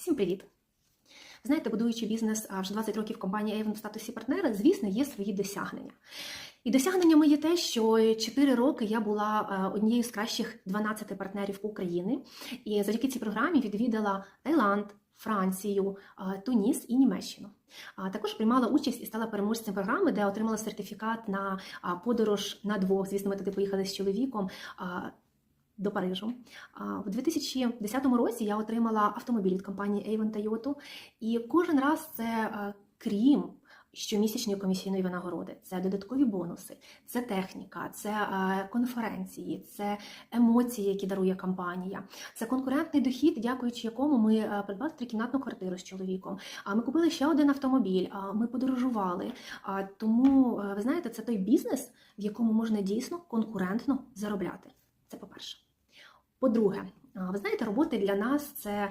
Всім привіт! Знаєте, будуючи бізнес вже 20 років компанії Avon в статусі партнера, звісно, є свої досягнення. І досягненнями є те, що 4 роки я була однією з кращих 12 партнерів України. І завдяки цій програмі відвідала Таїланд, Францію, Туніс і Німеччину. Також приймала участь і стала переможцем програми, де отримала сертифікат на подорож на двох. Звісно, ми туди поїхали з чоловіком. До Парижу. В 2010 році я отримала автомобіль від компанії Avon Toyota, і кожен раз це е, крім щомісячної комісійної винагороди, це додаткові бонуси, це техніка, це е, конференції, це емоції, які дарує компанія, це конкурентний дохід, дякуючи якому ми е, придбали трикімнатну квартиру з чоловіком. А ми купили ще один автомобіль, а ми подорожували. А, Тому ви знаєте, це той бізнес, в якому можна дійсно конкурентно заробляти. Це по-перше. По-друге, ви знаєте, робота для нас це